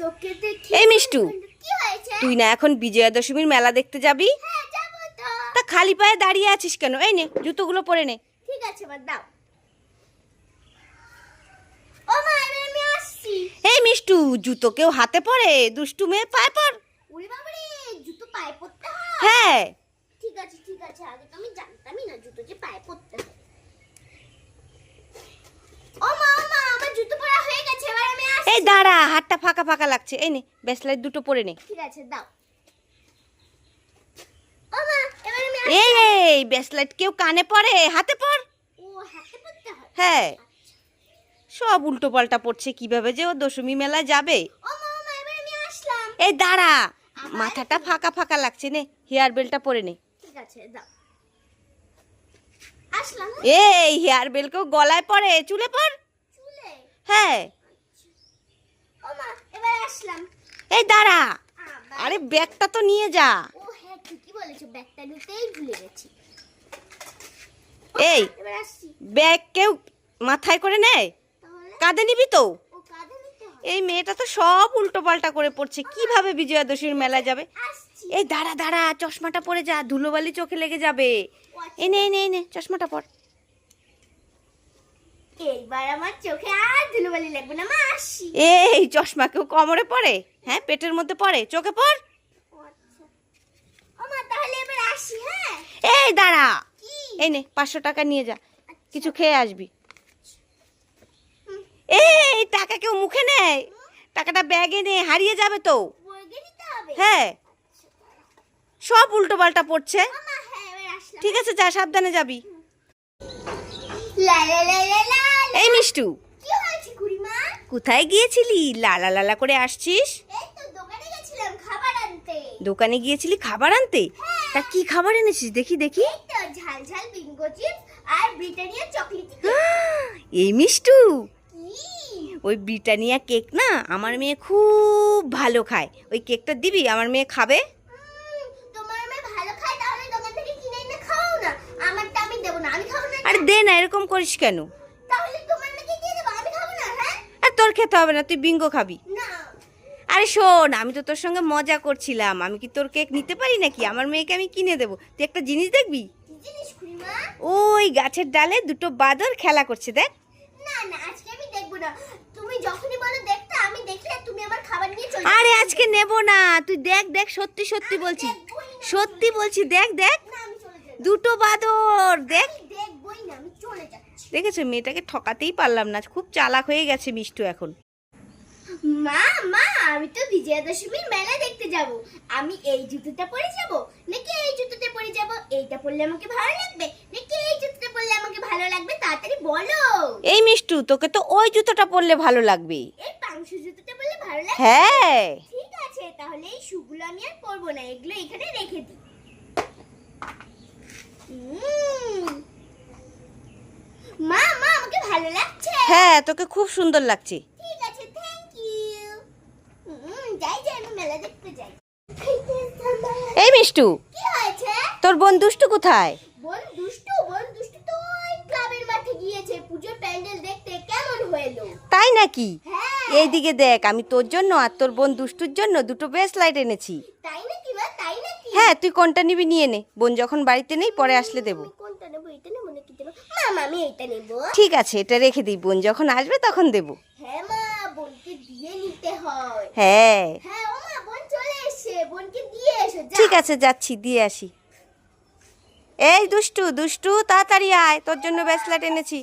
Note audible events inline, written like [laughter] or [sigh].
তোকে দেখি এই মিষ্টু। কি হয়েছে? তুই না এখন বিজয়া দশমীর মেলা দেখতে যাবি? হ্যাঁ তো। খালি পায়ে দাঁড়িয়ে আছিস কেন? এই নে জুতোগুলো পরে নে। ঠিক আছে দাও। এই মিষ্টু জুতো কেউ হাতে পরে? দুষ্টু মেয়ে পায়ে পর। জুতো পায়ে পড়তে হয়। হ্যাঁ। ঠিক আছে ঠিক আছে আগে তো আমি জানতামই না জুতো যে পায়ে পড়তে হয় ও মা ও মা আমার জুতো পরা হয়ে গেছে এবার আমি আসছি এই দাঁড়া হাতটা ফাঁকা ফাঁকা লাগছে। এই নে ব্যাসলাইট দুটো পরে নে। ঠিক আছে দাও। এই এই ব্যাসলাইট কেউ কানে পরে হাতে পর হয়? সব উল্টো পাল্টা পড়ছে কীভাবে যে ও দশমী মেলায় যাবে? এই দাঁড়া। মাথাটা ফাঁকা ফাঁকা লাগছে নে হেয়ার বেলটা পরে নে। ঠিক আছে দাও। এই হেয়ার বেল কেউ গলায় পরে চুলে পর হ্যাঁ। মা এবার আসলাম। এই দাঁড়া। আরে ব্যাগটা তো নিয়ে যা। ও হ্যাঁ ঠিকই বলেছ ব্যাগটা নিতেই ভুলে গেছি। এই এবার আসছি। ব্যাগ কেউ মাথায় করে নেয়? কাঁধে নিবি তো? এই মেয়েটা তো সব উল্টো পাল্টা করে পড়ছে। কীভাবে বিজয়া দশমীর মেলায় যাবে? এই দাঁড়া দাঁড়া চশমাটা পরে যা ধুলোবালি চোখে লেগে যাবে। আচ্ছা। এনে এনে এনে চশমাটা পর। এইবার আমার চোখে আর ধুলোবালি লাগবে না মা আসছি এই চশমা কেউ কোমরে পড়ে হ্যাঁ পেটের মধ্যে পড়ে চোখে পর? ও আচ্ছা। ও মা তাহলে এবার আসি হ্যাঁ? এই দাঁড়া। এই নে পাঁচশো টাকা নিয়ে যা। কিছু খেয়ে আসবি। এই টাকা কেউ মুখে নেয়? টাকাটা ব্যাগে নে হারিয়ে যাবে তো। হ্যাঁ। সব উল্টো পাল্টা পড়ছে হ্যাঁ ঠিক আছে যা সাবধানে যাবি। এই মিষ্টু। কোথায় গিয়েছিলি? লালা লালা করে আসছিস? দোকানে গিয়েছিলি খাবার আনতে? তা কি খাবার এনেছিস? দেখি দেখি। এই [gasps] মিষ্টু। ওই ব্রিটানিয়া কেক না আমার মেয়ে খুব ভালো খায়। ওই কেকটা দিবি? আমার মেয়ে খাবে উম, তোমার মেয়ে ভালো খায় তাহলে দোকান থেকে কিনে এনে খাও না আমারটা আমি দেবো না আমি খাব না আরে দে না এরকম করিস কেন? হ্যাঁ? আর তোর খেতে হবে না তুই বিঙ্গো খাবি। আরে শোন আমি তো তোর সঙ্গে মজা করছিলাম। আমি কি তোর কেক নিতে পারি নাকি? আমার মেয়েকে আমি কিনে দেবো। তুই একটা জিনিস দেখবি? ওই গাছের ডালে দুটো বাদর খেলা করছে দেখ। আরে আজকে নেব না। তুই দেখ দেখ সত্যি সত্যি বলছি। সত্যি বলছি দেখ দেখ। দুটো বাদর দেখ। আমি না আমি চলে যাচ্ছি। দেখেছ মেয়েটাকে ঠকাতেই পারলাম না। খুব চালাক হয়ে গেছে মিষ্টু এখন। মা মা আমি তো বিজয়া দশমীর মেলা দেখতে যাব। আমি এই জুতোটা পরে যাব নাকি এই জুতোটা পরে যাব? এইটা পরলে আমাকে ভালো লাগবে নাকি এই জুতোটা পরলে আমাকে ভালো লাগবে? তাড়াতাড়ি বলো। এই মিষ্টু তোকে তো ওই জুতোটা পরলে ভালো লাগবে এই পাংশু জুতোটা পরলে ভালো লাগবে? হ্যাঁ। ঠিক আছে তাহলে এই শুগুলো আমি আর পরবো না এগুলো এখানে রেখে দিই। উম। মা মা আমাকে ভালো লাগছে হ্যাঁ তোকে খুব সুন্দর লাগছে। ঠিক আছে থ্যাংক ইউ যাই যাই আমি মেলা দেখতে যাই। এই মিষ্টু কি হয়েছে? তোর বোন দুষ্টু কোথায়? বল দুষ্টু বল দুষ্টু তো ওই ক্লাবের মাঠে গিয়েছে। পুজোর প্যান্ডেল দেখতে কেমন হলো? তাই নাকি? হ্যাঁ। এইদিকে দেখ আমি তোর জন্য আর তোর বোন দুষ্টুর জন্য দুটো বেস লাইট এনেছি। তাই নাকি মা? তাই নাকি? হ্যাঁ তুই কোনটা নিবি নিয়ে নে। বোন যখন বাড়িতে নেই পরে আসলে দেবো। কোনটা নেব এটা নেব। মামা আমি এটা নেব। ঠিক আছে এটা রেখে দিই বোন যখন আসবে তখন দেবো। হ্যাঁ মা বোনকে দিয়ে নিতে হয়। হ্যাঁ। হ্যাঁ ও মা বোন চলে এসে বোনকে দিয়ে এসো ঠিক আছে যাচ্ছি দিয়ে আসি। এই দুষ্টু দুষ্টু তাড়াতাড়ি আয় তোর জন্য ব্যাসলেট এনেছি।